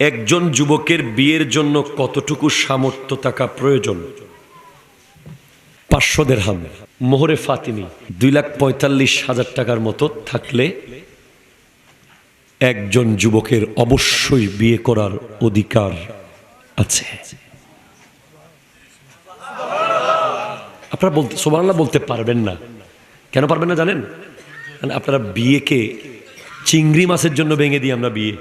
একজন যুবকের বিয়ের জন্য কতটুকু সামর্থ্য থাকা প্রয়োজন? পাঁচশো দেড়হাম। মোহরে ফাতিমি, দুই লাখ পঁয়তাল্লিশ হাজার টাকার মতো থাকলে একজন যুবকের অবশ্যই বিয়ে করার অধিকার আছে। আপনারা বলতে সোমাল্লাহ বলতে পারবেন না। কেন পারবেন না জানেন? আপনারা বিয়েকে চিংড়ি মাছের জন্য ভেঙে দিই আমরা বিয়ে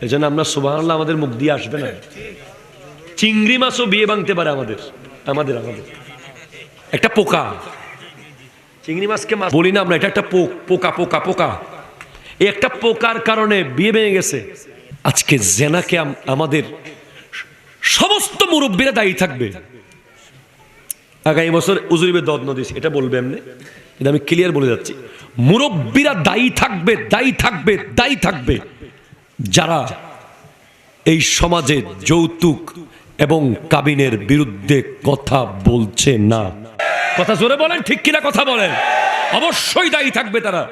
এই জন্য আমরা সোমাল্লাহ আমাদের মুখ দিয়ে আসবে না। চিংড়ি মাছও বিয়ে ভাঙতে পারে আমাদের আমাদের আমাদের। একটা পোকা। চিংড়ি মাছকে মাছ বলি না আমরা, এটা একটা পোক পোকা পোকা পোকা। এই একটা পোকার কারণে বিয়ে ভেঙে গেছে। আজকে জেনাকে আম- আমাদের সমস্ত মুরব্বীরা দায়ী থাকবে। আগামী বছর উজুরিবে দদ নদী, এটা বলবে এমনি। কিন্তু আমি ক্লিয়ার বলে যাচ্ছি। মুরব্বীরা দায়ী থাকবে দায়ী থাকবে দায়ী থাকবে। যারা এই সমাজে যৌতুক এবং কাবিনের বিরুদ্ধে কথা বলছে না। কথা জোরে বলেন, ঠিক কিনা কথা বলেন। অবশ্যই দায়ী থাকবে তারা।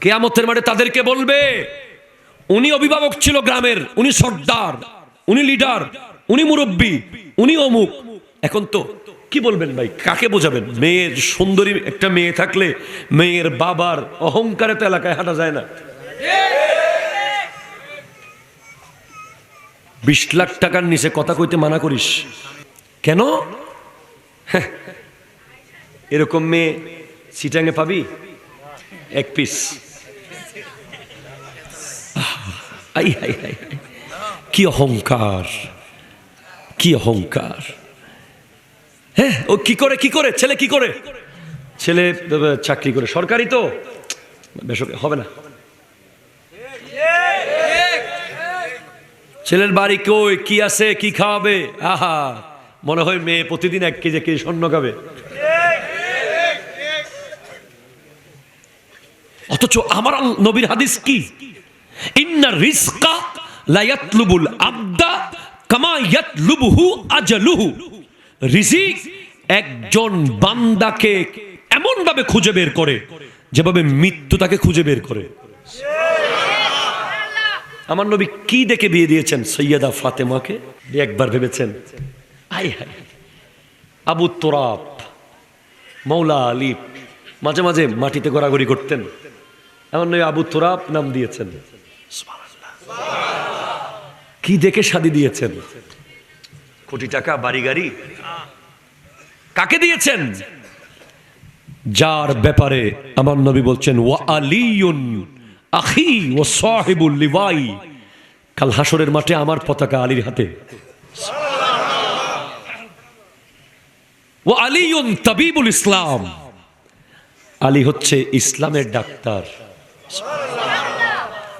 কেয়ামতের মাঠে তাদেরকে বলবে, উনি অভিভাবক ছিল গ্রামের, উনি সর্দার, উনি লিডার, উনি মুরব্বী, উনি অমুক। এখন তো কি বলবেন ভাই, কাকে বোঝাবেন? মেয়ের সুন্দরী, একটা মেয়ে থাকলে মেয়ের বাবার অহংকারে তো এলাকায় হাঁটা যায় না। বিশ লাখ টাকার নিচে কথা কইতে মানা করিস। কেন? হ্যাঁ, এরকম মেয়ে সিটাঙ্গে পাবি? এক পিস। I high high. কি অহংকার কি অহংকার। হ্যাঁ ও কি করে কি করে? ছেলে কি করে? ছেলে চাকরি করে। সরকারি তো? বেসরকারি হবে না। ছেলের বাড়ি কই? কি আছে? কি খাওয়াবে? আহা। মনে হয় মেয়ে প্রতিদিন এক কেজি কেজি স্বর্ণ খাবে। অথচ আমার নবীর হাদিস কি? ইন্না রিস্কা লা ইয়াতলুবুল আবদা কামা ইয়াতলুবুহু আজালুহু। রিজিক একজন বান্দাকে এমন ভাবে খুঁজে বের করে, যেভাবে মৃত্যু তাকে খুঁজে বের করে। আমার নবী কি দেখে বিয়ে দিয়েছেন? সৈয়দা ফাতেমাকে? একবার ভেবেছেন। আই হাই আবু তোরাব মৌলা আলী মাঝে মাঝে মাটিতে গড়াগড়ি করতেন। এমন নয় আবু তোরাব নাম দিয়েছেন। কি দেখে শাদি দিয়েছেন? কোটি টাকা, বাড়ি, গাড়ি? কাকে দিয়েছেন? যার ব্যাপারে আমার নবী বলছেন, ওয়া আলিউন আখি ও সাহিবুল লিওয়াই কাল হাসরের মাঠে আমার পতাকা আলীর হাতে। ও আলিউন তাবিবুল ইসলাম। আলী হচ্ছে ইসলামের ডাক্তার।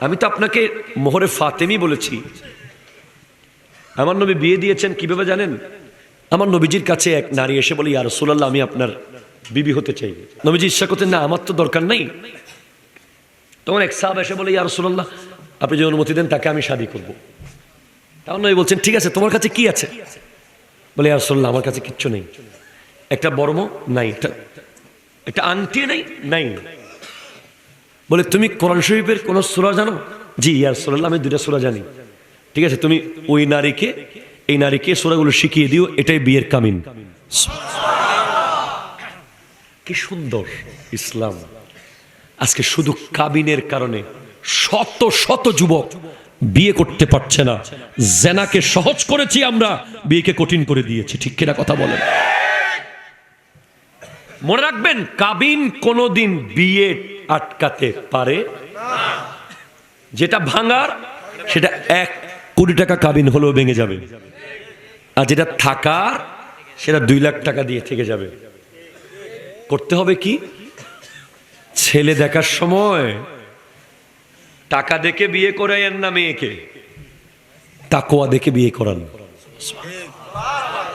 আমি তো আপনাকে মোহরে ফাতেমি বলেছি। আমার নবী বিয়ে দিয়েছেন কীভাবে জানেন? আমার নবীজির কাছে এক নারী এসে বলে আর রাসূলুল্লাহ, আমি আপনার বিবি হতে চাই। নবীজি ইচ্ছা করতেন, না, আমার তো দরকার নেই। তখন এক সাহাব এসে বলে, ইয়া রাসূলুল্লাহ, আপনি যে অনুমতি দেন, তাকে আমি শাদি করব। তখন নবী বলছেন, ঠিক আছে, তোমার কাছে কি আছে? বলে, ইয়া রাসূলুল্লাহ, আমার কাছে কিচ্ছু নেই। একটা বর্ম নাই, একটা আংটি নেই, নাই। বলে, তুমি কোরআন শরীফের কোন সূরা জানো? জি, ইয়া রাসূলুল্লাহ, আমি দুইটা সূরা জানি। ঠিক আছে, তুমি ওই নারীকে, এই নারীকে সূরাগুলো শিখিয়ে দিও, এটাই বিয়ের কামিন। কি সুন্দর ইসলাম। আজকে শুধু কাবিনের কারণে শত শত যুবক বিয়ে করতে পারছে না। জেনাকে সহজ করেছি আমরা, বিয়েকে কঠিন করে দিয়েছি। ঠিক কিনা কথা বলেন? মনে রাখবেন, কাবিন কোনোদিন বিয়ে আটকাতে পারে। যেটা ভাঙার, সেটা এক কোটি টাকা কাবিন হলেও ভেঙে যাবে। আর যেটা থাকার, সেটা দুই লাখ টাকা দিয়ে থেকে যাবে। করতে হবে কি? ছেলে দেখার সময় টাকা দেখে বিয়ে করাইয়েন না মেয়েকে তাকোয়া দেখে বিয়ে করান।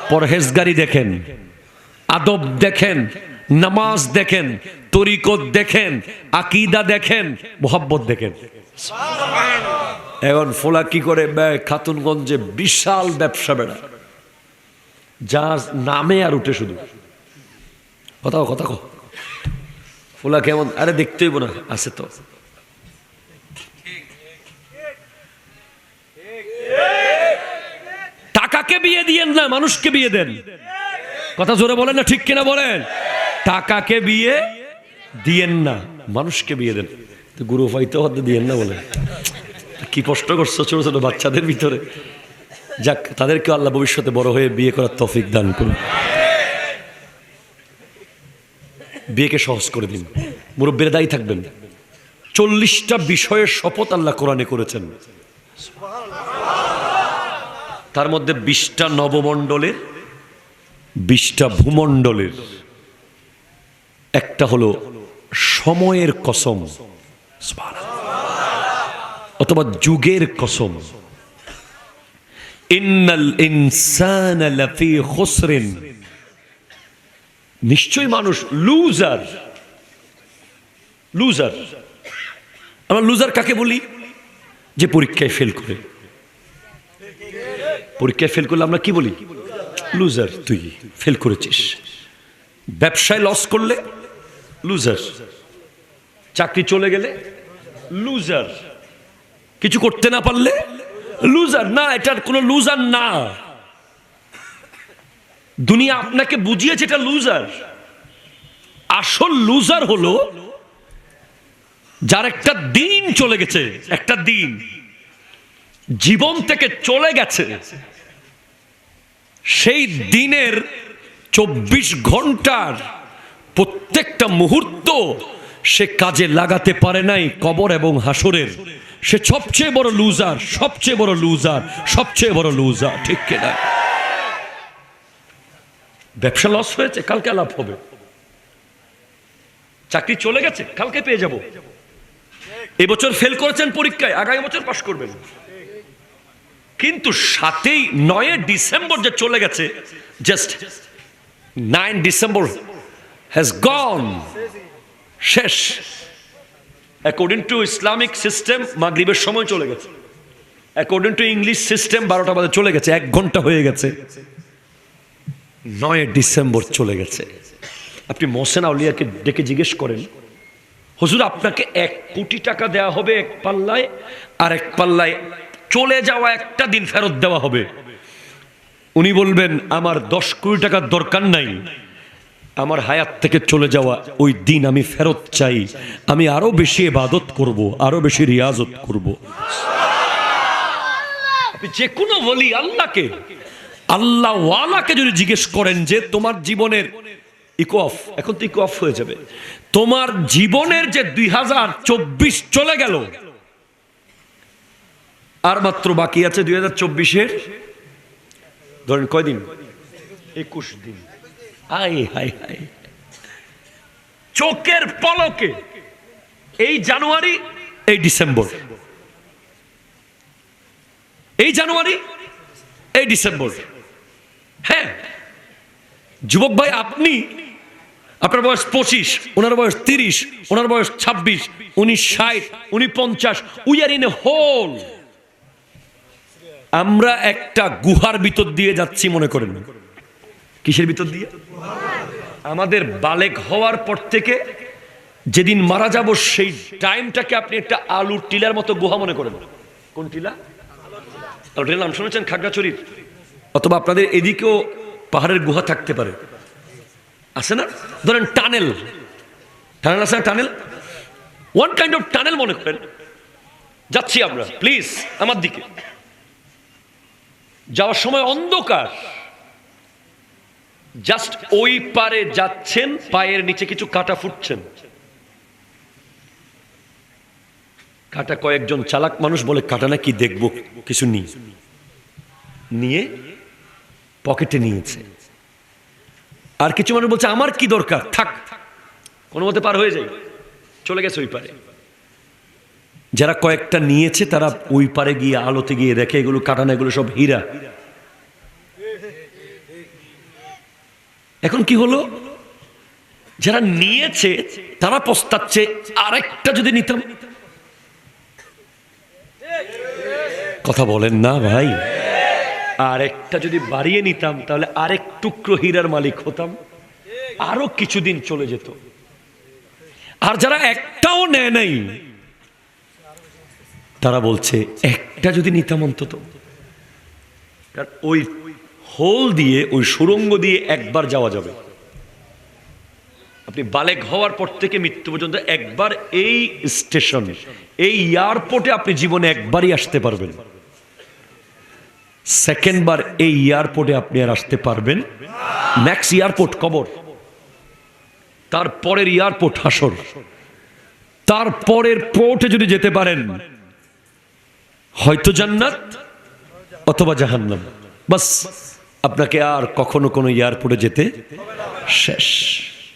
পরহেজগারি দেখেন আদব দেখেন নামাজ দেখেন তরিকত দেখেন আকিদা দেখেন মোহাব্বত দেখেন। এখন ফোলা কি করে খাতুনগঞ্জে বিশাল ব্যবসা বেড়া। যা নামে আর উঠে শুধু। কথা কও, কথা ওলা কেমন আরে দেখতেই না, আছে তো। টাকাকে বিয়ে দিয়েন না, মানুষকে বিয়ে দেন। কথা জোরে বলেন না, ঠিক কিনা বলেন? টাকাকে বিয়ে দিয়েন না, মানুষকে বিয়ে দেন। গুরু ফাইতে হতে দিয়েন না বলেন কি কষ্ট করছ ছোট ছোট বাচ্চাদের ভিতরে। যাক তাদেরকে আল্লাহ ভবিষ্যতে বড় হয়ে বিয়ে করার তফিক দান করুন। বিয়েকে সহজ করে দিন। মুরব্বীরা দায়ী থাকবেন। চল্লিশটা বিষয়ের শপথ আল্লাহ কোরআনে করেছেন। তার মধ্যে বিশটা নবমণ্ডলের, বিশটা ভূমণ্ডলের। একটা হলো সময়ের কসম। অথবা যুগের কসম। ইন্নাল ইনসান লাফি খুসরিন। নিশ্চয়ই মানুষ লুজার লুজার আমরা লুজার কাকে বলি? যে পরীক্ষায় ফেল করে। পরীক্ষায় ফেল করলে আমরা কি বলি? লুজার তুই ফেল করেছিস। ব্যবসায় লস করলে লুজার চাকরি চলে গেলে লুজার কিছু করতে না পারলে লুজার না, এটার কোনো লুজার না। দুনিয়া আপনাকে বুঝিয়েছে এটা লুজার আসল লুজার হলো যার একটা দিন চলে গেছে, একটা দিন। জীবন থেকে চলে গেছে। সেই দিনের চব্বিশ ঘণ্টার প্রত্যেকটা মুহূর্ত সে কাজে লাগাতে পারে নাই কবর এবং হাসরের সে সবচেয়ে বড় লুজার সবচেয়ে বড় লুজার সবচেয়ে বড় লুজার ঠিক কিনা? ব্যবসা লস হয়েছে, কালকে লাভ হবে। চাকরি চলে গেছে, কালকে পেয়ে যাব। এবছর ফেল করেছেন পরীক্ষায়, আগামী বছর পাশ করবেন। কিন্তু সাতই নয় ডিসেম্বর যে চলে গেছে just nine December has gone শেষ। অ্যাকর্ডিং টু ইসলামিক সিস্টেম মাগরিবের সময় চলে গেছে। অ্যাকর্ডিং টু ইংলিশ সিস্টেম বারোটা বাজে চলে গেছে, এক ঘণ্টা হয়ে গেছে। নয় ডিসেম্বর চলে গেছে। আপনি মোহসেন আউলিয়াকে ডেকে জিজ্ঞেস করেন, হুজুর, আপনাকে এক কোটি টাকা দেওয়া হবে এক পাল্লায়, আর এক পাল্লায় চলে যাওয়া একটা দিন ফেরত দেওয়া হবে। উনি বলবেন, আমার দশ কোটি টাকার দরকার নাই। আমার হায়াত থেকে চলে যাওয়া ওই দিন আমি ফেরত চাই। আমি আরও বেশি ইবাদত করব, আরও বেশি রিয়াজত করব। যে কোনো বলি, আল্লাহকে। আল্লাহ ওয়ালাকে যদি জিজ্ঞেস করেন যে তোমার জীবনের ইকো অফ এখন তো ইকো অফ হয়ে যাবে। তোমার জীবনের যে দুই হাজার চব্বিশ চলে গেল, আর মাত্র বাকি আছে দুই হাজার চব্বিশের, ধরেন কয়দিন? একুশ দিন। আয় হাই হাই চোখের পলকে, এই জানুয়ারি, এই ডিসেম্বর। এই জানুয়ারি, এই ডিসেম্বর। হ্যাঁ যুবক ভাই, আপনি, আপনার বয়স পঁচিশ, ওনার বয়স তিরিশ, ওনার বয়স ছাব্বিশ, উনি ষাট, উনি পঞ্চাশ we are in a hole আমরা একটা গুহার ভিতর দিয়ে যাচ্ছি, মনে করেন। কিসের ভিতর দিয়ে? আমাদের বালেক হওয়ার পর থেকে যেদিন মারা যাব, সেই টাইমটাকে আপনি একটা আলুর টিলার মতো গুহা মনে করেন। কোন টিলা? টিলার নাম শুনেছেন? খাগড়াছড়ির। অথবা আপনাদের এদিকেও পাহাড়ের গুহা থাকতে পারে। আছে না? ধরেন টানেল। টানেল আছে tunnel? One kind of tunnel মনে করেন? যাচ্ছি আমরা প্লিজ আমার দিকে। যাওয়ার সময় অন্ধকার। জাস্ট ওই পারে যাচ্ছেন, পায়ের নিচে কিছু কাটা ফুটছেন। কাটা কয়েকজন চালাক মানুষ বলে, কাটা না কি দেখব, কিছু নিয়ে নিয়ে পকেটে নিয়েছে। আর কিছু মানুষ বলছে, আমার কি দরকার? থাক, কোনো মতে পার হয়ে যাই। চলে গেছে ওই পারে। যারা কয়েকটা নিয়েছে, তারা ওই পারে গিয়ে আলোতে গিয়ে দেখে, এগুলো কাটানো, এগুলো সব হীরা। এখন কি হলো? যারা নিয়েছে, তারা পস্তাচ্ছে, আরেকটা যদি নিতাম। কথা বলেন না ভাই। আরেকটা যদি বাড়িয়ে নিতাম, তাহলে আরেক টুকরো হীরার মালিক হতাম। আরও কিছুদিন চলে যেত। আর যারা একটাও নেয় নাই, তারা বলছে, একটা যদি নিতাম অন্তত। ওই হোল দিয়ে, ওই সুরঙ্গ দিয়ে একবার যাওয়া যাবে। আপনি বালেক হওয়ার পর থেকে মৃত্যু পর্যন্ত একবার এই স্টেশন, এই এয়ারপোর্টে আপনি জীবনে একবারই আসতে পারবেন। সেকেন্ড বার এই এয়ারপোর্টে আপনি আর আসতে পারবেন। ম্যাক্স এয়ারপোর্ট কবর। তারপরের এয়ারপোর্ট হাসর। তারপরের পোর্টে যদি যেতে পারেন, হয়তো জান্নাত অথবা জাহান্নাম। বাস, আপনাকে আর কখনো কোনো এয়ারপোর্টে যেতে শেষ।